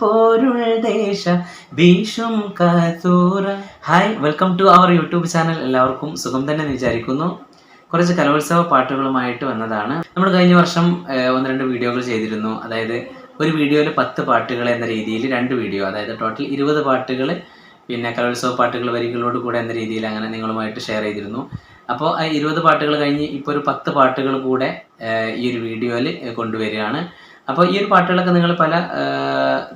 പോരുൾ ദേശ hi welcome to our YouTube channel എല്ലാവർക്കും സുഖം തന്നെ വിചാരിക്കുന്നു. കുറച്ച് കലോത്സവ പാട്ടുകളുമായിട്ട് വന്നതാണ്. നമ്മൾ കഴിഞ്ഞ വർഷം ഒന്ന് രണ്ട് വീഡിയോകൾ ചെയ്തിരുന്നു. അതായത് ഒരു വീഡിയോയിൽ പത്ത് പാട്ടുകൾ എന്ന രീതിയിൽ രണ്ട് വീഡിയോ അതായത് ടോട്ടൽ ഇരുപത് പാട്ടുകൾ പിന്നെ കലോത്സവ പാട്ടുകൾ വരികളോട് കൂടെ എന്ന രീതിയിൽ അങ്ങനെ നിങ്ങളുമായിട്ട് ഷെയർ ചെയ്തിരുന്നു. അപ്പോൾ ആ ഇരുപത് പാട്ടുകൾ കഴിഞ്ഞ് ഇപ്പോൾ ഒരു പത്ത് പാട്ടുകൾ കൂടെ ഈ ഒരു വീഡിയോയിൽ കൊണ്ടുവരികയാണ്. അപ്പോൾ ഈ ഒരു പാട്ടുകളൊക്കെ നിങ്ങൾ പല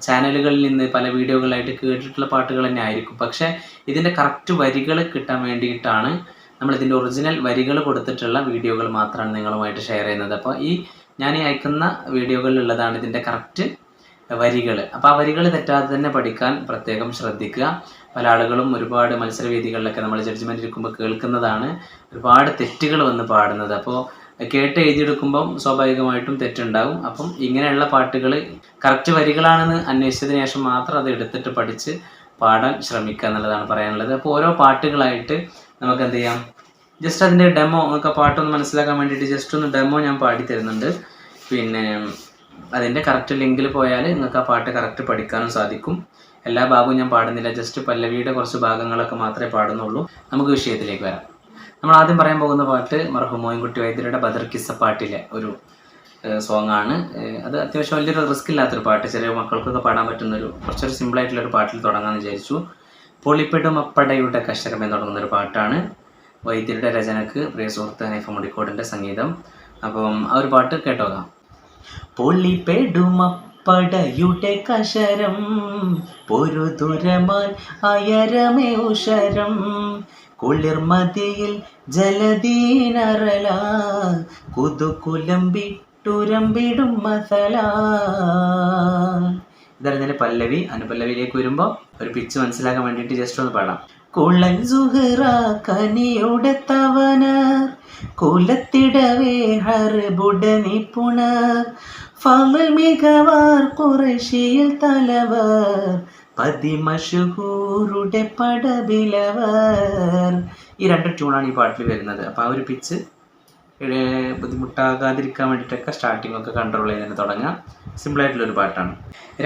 ചാനലുകളിൽ നിന്ന് പല വീഡിയോകളായിട്ട് കേട്ടിട്ടുള്ള പാട്ടുകൾ തന്നെ ആയിരിക്കും. പക്ഷേ ഇതിന്റെ കറക്റ്റ് വരികൾ കിട്ടാൻ വേണ്ടിയിട്ടാണ് നമ്മൾ ഇതിന്റെ ഒറിജിനൽ വരികൾ കൊടുത്തിട്ടുള്ള വീഡിയോകൾ മാത്രമാണ് നിങ്ങളുമായിട്ട് ഷെയർ ചെയ്യുന്നത്. അപ്പോൾ ഈ ഞാൻ ഈ അയക്കുന്ന വീഡിയോകളിലുള്ളതാണ് ഇതിന്റെ കറക്റ്റ് വരികൾ അപ്പോൾ ആ വരികൾ തെറ്റാതെ തന്നെ പഠിക്കാൻ പ്രത്യേകം ശ്രദ്ധിക്കുക. പല ആളുകളും ഒരുപാട് മത്സരവേദികളിലൊക്കെ നമ്മൾ ജഡ്ജ്മെന്റ് ഇരിക്കുമ്പോൾ കേൾക്കുന്നതാണ് ഒരുപാട് തെറ്റുകൾ വന്ന് പാടുന്നത്. അപ്പോൾ കേട്ട് എഴുതിയെടുക്കുമ്പം സ്വാഭാവികമായിട്ടും തെറ്റുണ്ടാവും. അപ്പം ഇങ്ങനെയുള്ള പാട്ടുകൾ കറക്റ്റ് വരികളാണെന്ന് അന്വേഷിച്ചതിന് ശേഷം മാത്രം അത് എടുത്തിട്ട് പഠിച്ച് പാടാൻ ശ്രമിക്കുക എന്നുള്ളതാണ് പറയാനുള്ളത്. അപ്പോൾ ഓരോ പാട്ടുകളായിട്ട് നമുക്ക് എന്ത് ചെയ്യാം? ജസ്റ്റ് അതിന്റെ ഡെമോ നമുക്ക് പാട്ടൊന്ന് മനസ്സിലാക്കാൻ വേണ്ടിയിട്ട് ജസ്റ്റ് ഒന്ന് ഡെമോ ഞാൻ പാടി തരുന്നുണ്ട് പിന്നെ അതിന്റെ കറക്റ്റ് ലിങ്കിൽ പോയാൽ നിങ്ങൾക്ക് ആ പാട്ട് കറക്റ്റ് പഠിക്കാനും സാധിക്കും. എല്ലാ ഭാഗവും ഞാൻ പാടുന്നില്ല ജസ്റ്റ് പല്ലവിയുടെ കുറച്ച് ഭാഗങ്ങളൊക്കെ മാത്രമേ പാടുന്നുള്ളൂ. നമുക്ക് വിഷയത്തിലേക്ക് വരാം. നമ്മൾ ആദ്യം പറയാൻ പോകുന്ന പാട്ട് മർഹുമോയും മോയിൻകുട്ടി വൈദ്യരുടെ ബദർ കിസ്സ പാട്ടിലെ ഒരു സോങ് ആണ്. അത് അത്യാവശ്യം വലിയൊരു റിസ്ക് ഇല്ലാത്തൊരു പാട്ട്. ചെറിയ മക്കൾക്കൊക്കെ പാടാൻ പറ്റുന്നൊരു കുറച്ചൊരു ഒരു പാട്ടിൽ തുടങ്ങാമെന്ന് വിചാരിച്ചു. പൊളിപ്പെടും അപ്പടയുടെ കശരം എന്ന് തുടങ്ങുന്ന ഒരു പാട്ടാണ്. വൈദ്യരുടെ രചനക്ക് പ്രിയ സുഹൃത്ത് ഹനീഫ മുടിക്കോടിന്റെ സംഗീതം. അപ്പം ആ ഒരു പാട്ട് കേട്ടോക്കാം. പൊള്ളിപ്പെടുമപ്പടയുടെ കശരം പൊരുതുരമാൻ അയരമേ ഉഷരം കുളിർമതിയിൽ ജലദീനറല കുതുകുലമ്പിട്ടുരമ്പിടും മസല. ഇതായിരുന്നു പല്ലവി അനുപല്ലവിയിലേക്ക് വരുമ്പോൾ ഒരു പിച്ച് മനസ്സിലാക്കാൻ വേണ്ടിയിട്ട് ജസ്റ്റ് ഒന്ന് പാടാം. കുളൻ സുഹറ കനിയുടെ തവനർ കുലത്തിടവേ ഹർബുട നിപുണർ ഫമൽ മികവാർ കുറശിയിൽ തലവർ പതിമഷൂറുടെ പടബിലവർ ഈ രണ്ട് ട്യൂണാണ് ഈ പാട്ടിൽ വരുന്നത്. അപ്പോൾ ആ ഒരു പിച്ച് ബുദ്ധിമുട്ടാകാതിരിക്കാൻ വേണ്ടിയിട്ടൊക്കെ സ്റ്റാർട്ടിംഗ് ഒക്കെ കൺട്രോൾ ചെയ്ത് തന്നെ തുടങ്ങാം ഒരു പാട്ടാണ്.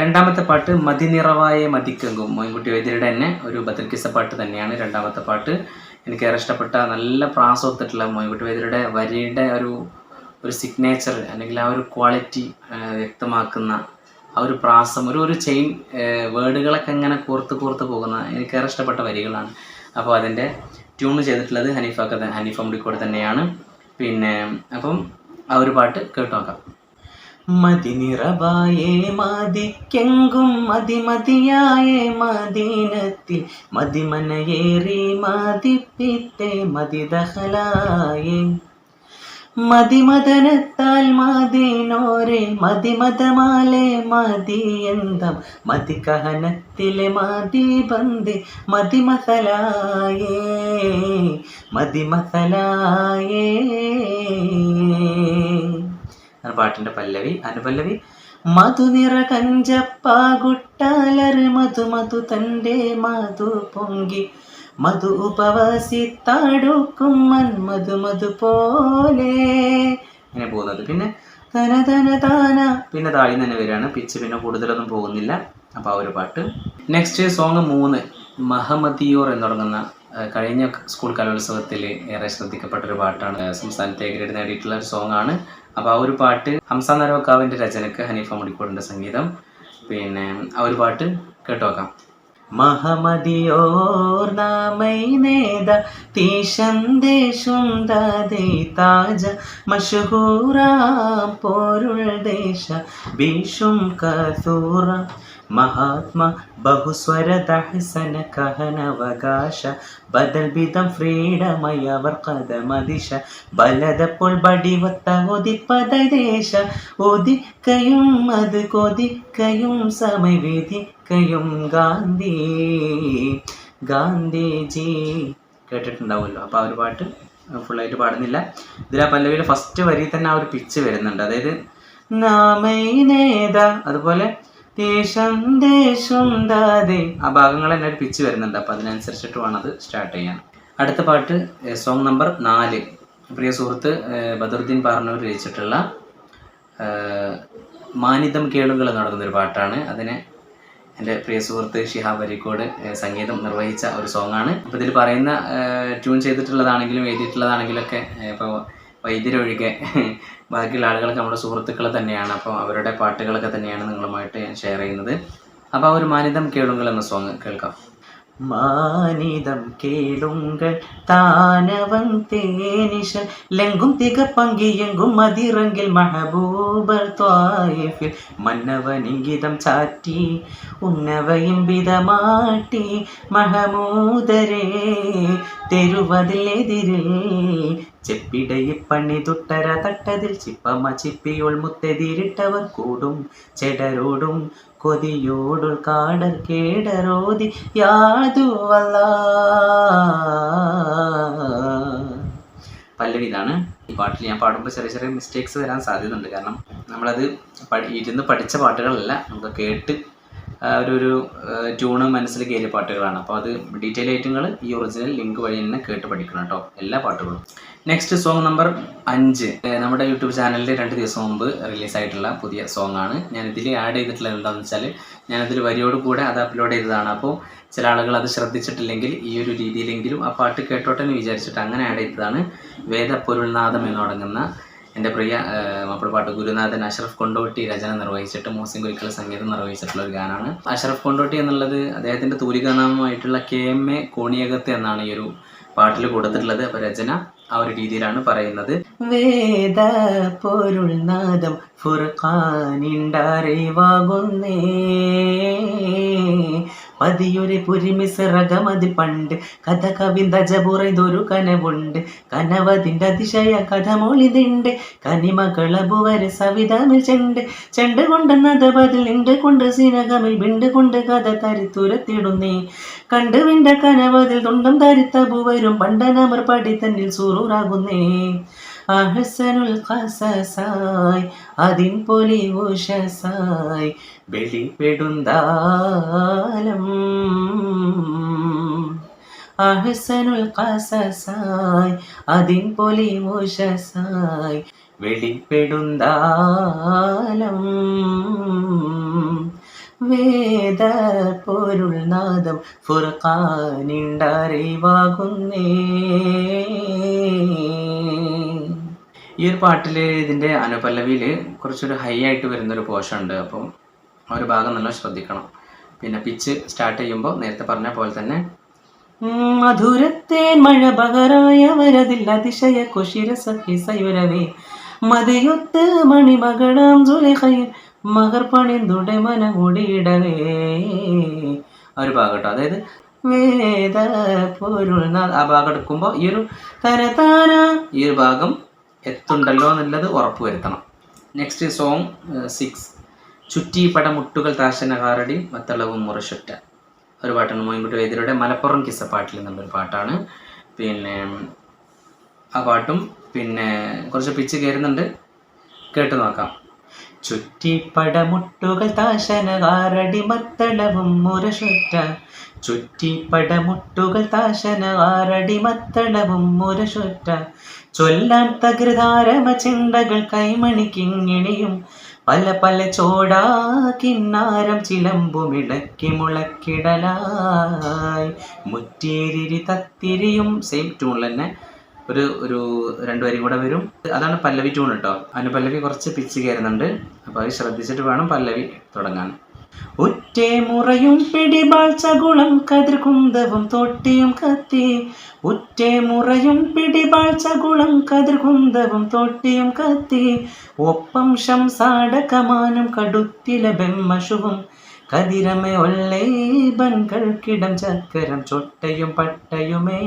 രണ്ടാമത്തെ പാട്ട് മതിനിറവായ മതിക്കെങ്കും. മോയിൻകുട്ടി വൈദ്യരുടെ തന്നെ ഒരു ബദൽക്കിസ പാട്ട് തന്നെയാണ് രണ്ടാമത്തെ പാട്ട്. എനിക്ക് ഏറെ ഇഷ്ടപ്പെട്ട നല്ല പ്രാസം ഒത്തിട്ടുള്ള മോയിൻകുട്ടി വൈദ്യരുടെ വരിയുടെ ഒരു ഒരു സിഗ്നേച്ചർ അല്ലെങ്കിൽ ആ ഒരു ക്വാളിറ്റി വ്യക്തമാക്കുന്ന ആ ഒരു പ്രാസം ഒരു ഒരു ചെയിൻ വേർഡുകളൊക്കെ ഇങ്ങനെ കോർത്ത് കോർത്ത് പോകുന്ന എനിക്കേറെ ഇഷ്ടപ്പെട്ട വരികളാണ്. അപ്പോൾ അതിന്റെ ട്യൂൺ ചെയ്തിട്ടുള്ളത് ഹനീഫ ഹനീഫ മുടിക്കോട് തന്നെയാണ്. പിന്നെ അപ്പം ആ ഒരു പാട്ട് കേട്ടു നോക്കാം മതി നിറവായേ മതിക്കെങ്കും മതിമതിയായേ മദീനത്തിൽ. മതിമനയേറി മതിപ്പിത്തെ മതിദഹലായേ മതിമദനത്താൽ മതിനോരെ മതിമതമാലെ മതിയന്തം. എന്തം മതി ബന്ദി മതിമസലായേ. മതിമസലായേ പാട്ടിന്റെ പല്ലവി അനുപല്ലവി. മധുനിറ കഞ്ചപ്പാകുട്ടാലറ് മധു മധു തന്റെ മധു പൊങ്കി മധു ഉപവസി താടുക്കും മന്മധു മധു പോലെ. അങ്ങനെ പോകുന്നത്. പിന്നെ തന തന താന പിന്നെ താഴെ തന്നെ വരികയാണ്. പിച്ച് പിന്നെ കൂടുതലൊന്നും പോകുന്നില്ല. അപ്പോൾ ആ ഒരു പാട്ട്. നെക്സ്റ്റ് സോങ് മൂന്ന്. മഹമ്മദിയോർ എന്ന് തുടങ്ങുന്ന കഴിഞ്ഞ സ്കൂൾ കലോത്സവത്തിൽ ഏറെ ശ്രദ്ധിക്കപ്പെട്ട ഒരു പാട്ടാണ് സംസ്ഥാനത്തെ ഗ്രേഡ് നേടിയിട്ടുള്ള ഒരു സോങ് ആണ്. അപ്പോൾ ആ ഒരു പാട്ട് ഹംസ നരോക്കാവിന്റെ രചനക്ക് ഹനീഫ മുടിക്കോടിന്റെ സംഗീതം. പിന്നെ ആ ഒരു പാട്ട് കേട്ടോക്കാം. മഹമദിയോർ നാമൈ നേദ തീശന്തേഷും ദേ താജ മഷഹൂറാം പോരുൾ ദേശ ഭീഷും കസൂറ. മഹാത്മ ബഹുസ്വര ദഹസന കഹനവകാശ ബദൽ വിധം ഫ്രീഡമയവർ കഥമതിശ. ബലതപ്പോൾ ബടിവത്ത ഒതിപ്പതദേശ ഒതിക്കയും അത് കൊതിക്കയും സമവിധിക്കയും ഗാന്ധി. ഗാന്ധിജി. കേട്ടിട്ടുണ്ടാവുമല്ലോ. അപ്പോൾ ആ ഒരു പാട്ട് ഫുള്ളായിട്ട് പാടുന്നില്ല. ഇതിൽ ആ പല്ലവിയിൽ ഫസ്റ്റ് വരി തന്നെ ആ ഒരു പിച്ച് വരുന്നുണ്ട്. അതായത് അതുപോലെ ദേശം സന്ദേശം ആ ഭാഗങ്ങൾ തന്നെ ഒരു പിച്ച് വരുന്നുണ്ട്. അപ്പോൾ അതിനനുസരിച്ചിട്ട് വേണം അത് സ്റ്റാർട്ട് ചെയ്യാൻ. അടുത്ത പാട്ട് സോങ് നമ്പർ നാല്. പ്രിയ സുഹൃത്ത് ബദറുദ്ദീൻ പാർണൂർ രചിച്ചിട്ടുള്ള മാനിതം കേളുകൾ ഒരു പാട്ടാണ്. അതിന് എന്റെ പ്രിയ സുഹൃത്ത് ഷിഹാബ് അരിക്കോട് സംഗീതം നിർവഹിച്ച ഒരു സോങ്ങാണ് അപ്പോൾ ഇതിൽ പറയുന്ന ട്യൂൺ ചെയ്തിട്ടുള്ളതാണെങ്കിലും എഴുതിയിട്ടുള്ളതാണെങ്കിലും ഒക്കെ ഏഹ്, ഇപ്പോൾ വൈദ്യരൊഴികെ ബാക്കിയുള്ള ആളുകളൊക്കെ നമ്മുടെ സുഹൃത്തുക്കൾ തന്നെയാണ്. അപ്പം അവരുടെ പാട്ടുകളൊക്കെ തന്നെയാണ് നിങ്ങളുമായിട്ട് ഞാൻ ഷെയർ ചെയ്യുന്നത്. അപ്പോൾ ആ ഒരു മാനിതം കേളുങ്കൾ എന്ന സോങ് കേൾക്കാം. മാനിതം കേളുങ്കൾ താനവൻ തേനിഷ ലെങ്കും തികപ്പങ്കിയെങ്കും മതിറങ്കിൽ മഹബൂബർ ത്വായിഫിൽ മന്നവനിങ്കിതം ചാറ്റി ഉന്നവയും വിധമാട്ടി മഹമൂദരേ തെരുവതിലെതിരിൽ ചെപ്പിടയിൽ പണി തുട്ടര തട്ടതിൽ ചിപ്പമ്മ ചിപ്പിയോൾ മുത്തെതിരിട്ടവർ കൂടും. ചെടരോടും കൊതിയോടുൾ കാടർ കേടരോതി യാതുവല്ല പല്ലവി ഇതാണ്. ഈ പാട്ടിൽ ഞാൻ പാടുമ്പോൾ ചെറിയ ചെറിയ മിസ്റ്റേക്സ് വരാൻ സാധ്യതയുണ്ട്. കാരണം നമ്മളത് ഇരുന്ന് പഠിച്ച പാട്ടുകളല്ല. നമുക്ക് കേട്ട് ഒരു ഒരു ട്യൂണ് മനസ്സിൽ കയറിയ പാട്ടുകളാണ്. അപ്പോൾ അത് ഡീറ്റെയിൽ ആയിട്ട് നിങ്ങൾ ഈ ഒറിജിനൽ ലിങ്ക് വഴി തന്നെ കേട്ട് പഠിക്കണം കേട്ടോ എല്ലാ പാട്ടുകളും. നെക്സ്റ്റ് സോങ് നമ്പർ അഞ്ച്. നമ്മുടെ യൂട്യൂബ് ചാനലിൽ രണ്ട് ദിവസം മുമ്പ് റിലീസായിട്ടുള്ള പുതിയ സോങ് ആണ്. ഞാനിതിൽ ആഡ് ചെയ്തിട്ടുള്ളത് എന്താണെന്ന് വെച്ചാൽ ഞാനതിൽ വരിയോട് കൂടെ അത് അപ്ലോഡ് ചെയ്തതാണ്. അപ്പോൾ ചില ആളുകൾ അത് ശ്രദ്ധിച്ചിട്ടില്ലെങ്കിൽ ഈ ഒരു രീതിയിലെങ്കിലും ആ പാട്ട് കേട്ടോട്ടെ എന്ന് വിചാരിച്ചിട്ട് അങ്ങനെ ആഡ് ചെയ്തതാണ്. വേദപ്പൊരുൾനാഥം എന്ന് തുടങ്ങുന്ന എന്റെ പ്രിയ മാപ്പിളപ്പാട്ട് ഗുരുനാഥൻ അഷറഫ് കൊണ്ടോട്ടി രചന നിർവഹിച്ചിട്ട് മോസിൻ കുരിക്കൽ സംഗീതം നിർവഹിച്ചിട്ടുള്ള ഒരു ഗാനമാണ് അഷറഫ് കൊണ്ടോട്ടി എന്നുള്ളത് അദ്ദേഹത്തിന്റെ തൂലികാനാമമായിട്ടുള്ള കെ എം എ കോണിയകത്ത് എന്നാണ് ഈ ഒരു പാട്ടിൽ കൊടുത്തിട്ടുള്ളത്. അപ്പൊ രചന ആ ഒരു രീതിയിലാണ് പറയുന്നത്. വേദ പൊരുൾ നാദം ഫുർഖാനിണ്ടറിവാകുന്നേ പതിയൊരു പുരിമിസറകമതിൽ പണ്ട്. കഥ കവിന്ത ജപുറൈതൊരു കനവുണ്ട്. കനവതിന്റെ അതിശയ കഥ മൊളിതുണ്ട് കനിമകളബുവരെ സവിതമിൽ ചെണ്ട്. ചെണ്ട് കൊണ്ടെന്നത് പതിൽ ഉണ്ട് കൊണ്ട് സിനകമിൽ വിണ്ട് കൊണ്ട് കഥ തരിത്തുരത്തിടുന്നേ. കണ്ടു വിണ്ട കനവതിൽ തുണ്ടം തരിത്ത ഭുവരും പണ്ടനമർ പടി തന്നിൽ സൂറൂറാകുന്നേ. അഹസനുൽ ഖസസായി അതിൻ പൊലി ഉഷസായി വെളിപ്പെടുന്താലം അഹസനുൽ ഖസസായി അതിൻ പൊലി മുഷസായി വെളിപ്പെടുന്താലം വേദ പൊരുൾ നാദം ഫുർഖാനിണ്ടറിവാകുന്നേ. ഈ ഒരു പാട്ടിൽ ഇതിന്റെ അനുപല്ലവിയിൽ കുറച്ചൊരു ഹൈ ആയിട്ട് വരുന്നൊരു പോഷൻ ഉണ്ട് അപ്പം ആ ഒരു ഭാഗം നല്ല ശ്രദ്ധിക്കണം. പിന്നെ പിച്ച് സ്റ്റാർട്ട് ചെയ്യുമ്പോൾ നേരത്തെ പറഞ്ഞ പോലെ തന്നെ മധുരത്തേൻ മഴ പകരായവരതിൽ അതിശയ കുശിരസഹിസയുരവേ മതിയൊത്ത് മണിമകളാം ജുലിഹയിൽ മകർ പണിന്തുടെ മനമുടിയിടവേ ഒരു ഭാഗം കേട്ടോ. അതായത് വേദ പൊരുൾ ആ ഭാഗം എടുക്കുമ്പോൾ ഈ ഒരു തരതാന ഈ ഒരു ഭാഗം എത്തുണ്ടല്ലോ എന്നുള്ളത് ഉറപ്പ് വരുത്തണം. നെക്സ്റ്റ് സോങ് സിക്സ് ചുറ്റി പടമുട്ടുകൾ താശന കാറടി മത്തളവും മുറശുറ്റ. ഒരു പാട്ടാണ് മോയിൻകുട്ടി വൈദ്യരുടെ മലപ്പുറം കിസ്സപ്പാട്ടിൽ നിന്നുള്ളൊരു പാട്ടാണ്. പിന്നെ ആ പാട്ടും പിന്നെ കുറച്ച് പിച്ച് കയറുന്നുണ്ട് കേട്ട് നോക്കാം. ചുറ്റിപ്പടമുട്ടുകൾ താശനകാരടി മത്തളവും മുരശുറ്റ ചുറ്റിപ്പടമുട്ടുകൾ താശനകാരടി മത്തളവും മുരശുറ്റ ചൊല്ലാൻ തകൃതാരമ ചിന്തകൾ കൈമണിക്കിങ്ങിണിയും പല പല ചോടാ കിന്നാരം ചിലമ്പുമിടക്കി മുളക്കിടലായി. മുറ്റേരി തത്തിരിയും സെയിം ട്യൂണിൽ തന്നെ ഒരു ഒരു രണ്ടു വരി കൂടെ വരും. അതാണ് പല്ലവി ട്യൂൺ കേട്ടോ അതിന് പല്ലവി കുറച്ച് പിച്ച് കയറുന്നുണ്ട്. അപ്പോൾ അത് ശ്രദ്ധിച്ചിട്ട് വേണം പല്ലവി തുടങ്ങാൻ. ഒറ്റേ മുറയും പിടിപാഴ്ചകുളം കതിർകുന്തവും തൊട്ടിയും കത്തി. ഉറ്റേ മുറയും പിടിപാഴ്ചകുളം കതിർകുന്തവും തൊട്ടിയും കത്തി. ഒപ്പം ശംസാടകമാനും കടുത്തില ബെമ്മശുവും. കതിരമേ ഒല്ലേ ബൻകൾക്കിടം ചക്കരം ചൊട്ടയും പട്ടയുമേ.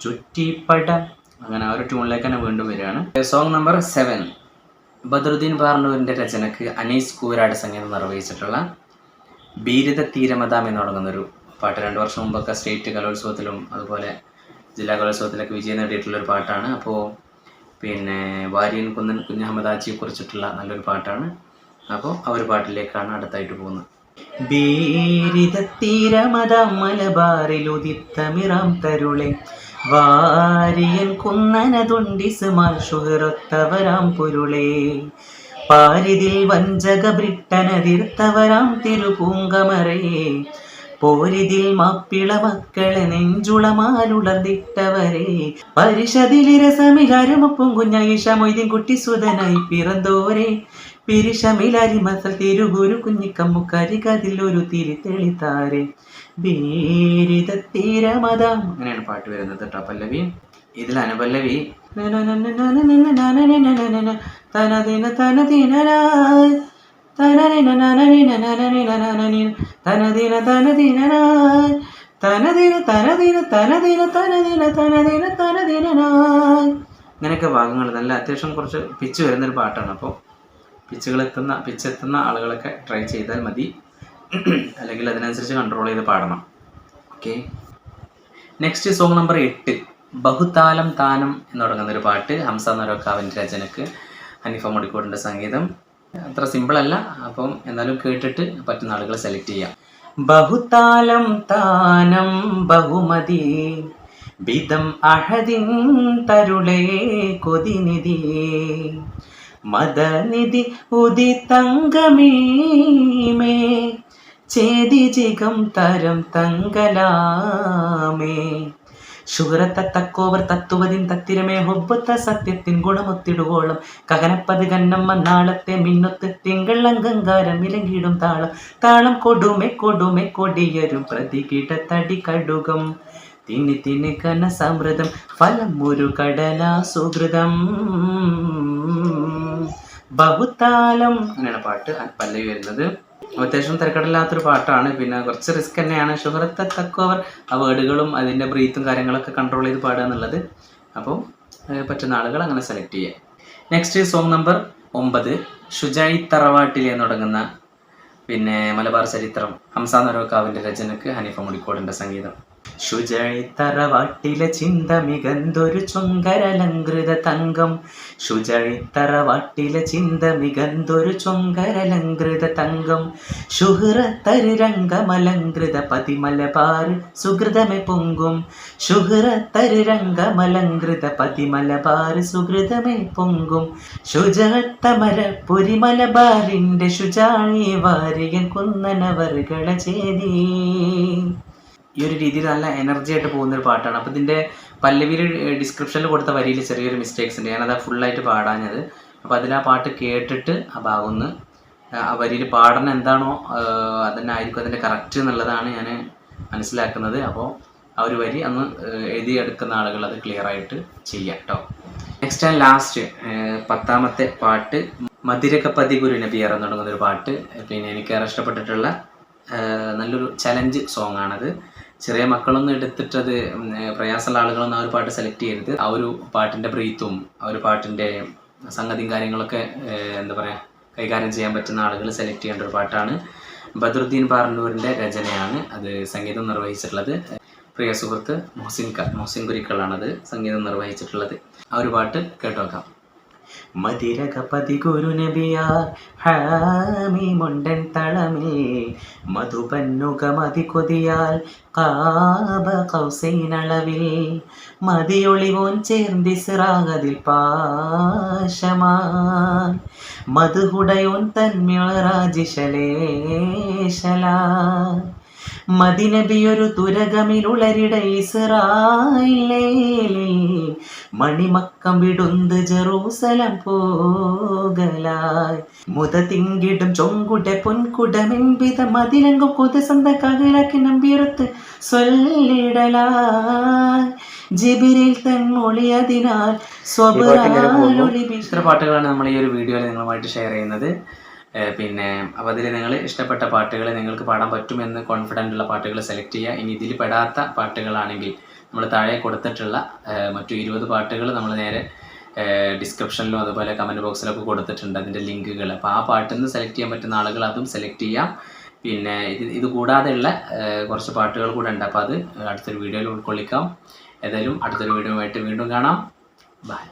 ചുറ്റിപ്പട. അങ്ങനെ ആ ഒരു ട്യൂണിലേക്ക് തന്നെ വീണ്ടും വരികയാണ്. സോങ് നമ്പർ സെവൻ ബദറുദ്ദീൻ ബാർണൂരിന്റെ രചനയ്ക്ക് അനീസ് കൂരാട് സംഗീതം നിർവഹിച്ചിട്ടുള്ള ബീരിത തീരമതാം എന്ന് തുടങ്ങുന്നൊരു പാട്ട്. രണ്ട് വർഷം മുമ്പൊക്കെ സ്റ്റേറ്റ് കലോത്സവത്തിലും അതുപോലെ ജില്ലാ കലോത്സവത്തിലൊക്കെ വിജയം നേടിയിട്ടുള്ളൊരു പാട്ടാണ്. അപ്പോൾ പിന്നെ വാര്യൻ കുന്നൻ കുഞ്ഞഹമ്മദാജിയെ കുറിച്ചിട്ടുള്ള നല്ലൊരു പാട്ടാണ്. അപ്പോൾ ആ ഒരു പാട്ടിലേക്കാണ് അടുത്തായിട്ട് പോകുന്നത്. ബീരിതത്തീരമതാം മലബാറിലുദിത്തമിറാം തരുളെ. വാരിയൻ കുന്നനതുണ്ടിസുമാൽ ഷുഹറൊത്തവരാം പുരുളേ. പാരിതിൽ വഞ്ചക ബ്രിട്ടനതിർത്തവരാം തിരുപൂങ്കമറേ. പോരിതിൽ മാപ്പിള മക്കളെ നെഞ്ചുളമാലുളർന്നിട്ടവരെ. പരിഷതിലിരസമിലാരമൊപ്പം കുഞ്ഞായിഷ കുട്ടി സുതനായി പിറന്തോരെ പിരിഷമിലരിമസൽ തിരുഗുരു കുഞ്ഞിക്കമ്മുക്കാരി കതിൽ ഒരു തിരി തെളിത്താരെ. അങ്ങനെയാണ് പാട്ട് വരുന്നത് കേട്ടോ പല്ലവി. ഇതിൽ അനുപല്ലവി തനദിനായി ഇങ്ങനെയൊക്കെ ഭാഗങ്ങൾ നല്ല അത്യാവശ്യം കുറച്ച് പിച്ച് വരുന്നൊരു പാട്ടാണ് അപ്പോൾ പിച്ചുകൾ എത്തുന്ന പിച്ച് എത്തുന്ന ആളുകളൊക്കെ ട്രൈ ചെയ്താൽ മതി അല്ലെങ്കിൽ അതിനനുസരിച്ച് കൺട്രോൾ ചെയ്ത് പാടണം. ഓക്കെ നെക്സ്റ്റ് സോങ് നമ്പർ എട്ട്. ബഹുതാലം താനം എന്ന് തുടങ്ങുന്ന ഒരു പാട്ട്. ഹംസ നരോക്കാവിന്റെ രചനക്ക്. ഹനീഫ മുടിക്കോടിന്റെ സംഗീതം. അത്ര സിമ്പിളല്ല അപ്പം എന്നാലും കേട്ടിട്ട് പറ്റുന്ന ആളുകൾ സെലക്ട് ചെയ്യാം. ബഹുതാലം താനം ബഹുമതി. ബിതം അഹദിൻ തരുളേ കൊതിനിധി. മദനിധി ഉദിതങ്കമീമേ ചേതി ജിഗം തരം തങ്കലാമേ. ശുഹ്രത്ത തക്കോവർ തത്തുവതിൻ തത്തിരമേ ഹൊബത്ത സത്യത്തിൻ ഗുണമൊത്തിടുവോളം. കകനപ്പത് കന്നമ്മ നാളത്തെ മിന്നൊത്ത് തിങ്കൾ അങ്കങ്കാരം ഇലങ്കിടും താളം. താളം കൊടുമെ കൊടുമെ കൊടിയരും പ്രതികിട തടി കടുകം. തിന്നി തിന്നി കന സമൃതം ഫലം ഒരു കടലാ സുഹൃതം ബഹുത്താലം അങ്ങനെയാണ് പാട്ട്. പല്ലവി വരുന്നത്. അത്യാവശ്യം തിരക്കടില്ലാത്തൊരു പാട്ടാണ്. പിന്നെ കുറച്ച് റിസ്ക് തന്നെയാണ്. ഷുഹറത്തെ തക്കവർ ആ വേർഡുകളും അതിന്റെ ബ്രീത്തും കാര്യങ്ങളൊക്കെ കൺട്രോൾ ചെയ്ത് പാടുക എന്നുള്ളത്. അപ്പോൾ പറ്റുന്ന ആളുകൾ അങ്ങനെ സെലക്ട് ചെയ്യുക. നെക്സ്റ്റ് സോങ് നമ്പർ ഒമ്പത്. ഷുജായി തറവാട്ടിലെ തുടങ്ങുന്ന പിന്നെ മലബാർ ചരിത്രം. ഹംസാ നരോക്കാവിന്റെ രചനക്ക് ഹനീഫ മുടിക്കോടിന്റെ സംഗീതം. ശുചൈ തറവാട്ടിലെ ചിന്ത മികന്തൊരു ചുങ്കരലങ്കൃത തങ്കം. ശുചഴിത്തറവാട്ടിലെ തറവാട്ടിലെ ചിന്ത മികന്തൊരു ചുങ്കരലങ്കൃത തങ്കം. ശുഹൃത്തരു രംഗമലങ്കൃത പതിമലബാർ സുഹൃതമെ പൊങ്കും. ശുഹൃത്തരു രംഗമലങ്കൃത പതിമലബാർ സുഹൃതമെ പൊങ്കും. ശുചത്തമര പുരിമലബാറിന്റെ ശുചാഴി വാരിയൻ കുന്നനവറുകള ചേതി ഈ ഒരു രീതിയിൽ നല്ല എനർജി ആയിട്ട് പോകുന്ന ഒരു പാട്ടാണ്. അപ്പോൾ ഇതിന്റെ പല്ലവിയിൽ ഡിസ്ക്രിപ്ഷനിൽ കൊടുത്ത വരിയിൽ ചെറിയൊരു മിസ്റ്റേക്സ് ഉണ്ട്. ഞാനത് ഫുള്ളായിട്ട് പാടാഞ്ഞത്. അപ്പോൾ അതിൽ ആ പാട്ട് കേട്ടിട്ട് ആ ഭാഗം ഒന്ന് ആ വരിയിൽ പാടണം എന്താണോ അതന്നെ ആയിരിക്കും അതിന്റെ കറക്റ്റ് എന്നുള്ളതാണ് ഞാൻ മനസ്സിലാക്കുന്നത്. അപ്പോൾ ആ ഒരു വരി അന്ന് എഴുതിയെടുക്കുന്ന ആളുകൾ അത് ക്ലിയർ ആയിട്ട് ചെയ്യാം കേട്ടോ നെക്സ്റ്റ് ആൻഡ് ലാസ്റ്റ് പത്താമത്തെ പാട്ട് മധുരകപ്പതി ഗുരു നബിയർ എന്ന് തുടങ്ങുന്ന ഒരു പാട്ട്. പിന്നെ എനിക്ക് ഏറെ ഇഷ്ടപ്പെട്ടിട്ടുള്ള നല്ലൊരു ചലഞ്ച് സോങ് ആണത്. ചെറിയ മക്കളൊന്നും എടുത്തിട്ടത് പ്രയാസമുള്ള ആളുകളൊന്നും ആ ഒരു പാട്ട് സെലക്ട് ചെയ്യരുത്. ആ ഒരു പാട്ടിന്റെ ബ്രീത്തും ആ ഒരു പാട്ടിന്റെ സംഗതിയും കാര്യങ്ങളൊക്കെ എന്താ പറയുക കൈകാര്യം ചെയ്യാൻ പറ്റുന്ന ആളുകൾ സെലക്ട് ചെയ്യേണ്ട ഒരു പാട്ടാണ്. ബദറുദ്ദീൻ പാർന്നൂരിന്റെ രചനയാണ് അത് സംഗീതം നിർവഹിച്ചിട്ടുള്ളത്. പ്രിയ സുഹൃത്ത് മൊഹസിൻ ക മൊഹസിൻ കുരിക്കളാണത് സംഗീതം നിർവഹിച്ചിട്ടുള്ളത്. ആ ഒരു പാട്ട് കേട്ടോക്കാം. മതിരകപതി ഗുരുനബിയാ ഹാമി മുണ്ടൻ തളമേ മധുപന്നുക മതി കൊതിയാൽ കാബ കൗസൈനളവിൽ മതിയൊളിവോൻ ചേർന്നിസിറാകതിൽ പാശമാ മധുഹുടയോൻ തന്മ്യൊളരാജിശലേശലാ മദിനബിയൊരു തുരകമിലുളരിട ഇസ്രായിലേലിൽ മണിമക്കം വിടുന്ത് ജെറൂസലം പോകലായി. മുത തിങ്കിടും ചൊങ്കുടെ പൊൻകുടമെമ്പിത മതിലെങ്കും കൊതസന്ത കകലാക്കി നമ്പിയുറത്ത് സ്വല്ലിടലായി. ജിബിരിൽ തന്നൊളി അതിനാൽ ഇത്ര പാട്ടുകളാണ് നമ്മൾ ഈ ഒരു വീഡിയോയിൽ നിങ്ങളുമായിട്ട് ഷെയർ ചെയ്യുന്നത്. പിന്നെ അപ്പോൾ അതിൽ നിങ്ങൾ ഇഷ്ടപ്പെട്ട പാട്ടുകൾ നിങ്ങൾക്ക് പാടാൻ പറ്റുമെന്ന് കോൺഫിഡന്റ് ഉള്ള പാട്ടുകൾ സെലക്ട് ചെയ്യുക. ഇനി ഇതിൽ പെടാത്ത പാട്ടുകളാണെങ്കിൽ നമ്മൾ താഴെ കൊടുത്തിട്ടുള്ള മറ്റു ഇരുപത് പാട്ടുകൾ നമ്മൾ നേരെ ഡിസ്ക്രിപ്ഷനിലും അതുപോലെ കമന്റ് ബോക്സിലൊക്കെ കൊടുത്തിട്ടുണ്ട്. അതിന്റെ ലിങ്കുകൾ അപ്പോൾ ആ പാട്ടിൽ നിന്ന് സെലക്ട് ചെയ്യാൻ പറ്റുന്ന ആളുകൾ അതും സെലക്ട് ചെയ്യാം. പിന്നെ ഇത് ഇത് കൂടാതെയുള്ള കുറച്ച് പാട്ടുകൾ കൂടെ ഉണ്ട്. അപ്പോൾ അത് അടുത്തൊരു വീഡിയോയിൽ ഉൾക്കൊള്ളിക്കാം. ഏതായാലും അടുത്തൊരു വീഡിയോ ആയിട്ട് വീണ്ടും കാണാം. ബൈ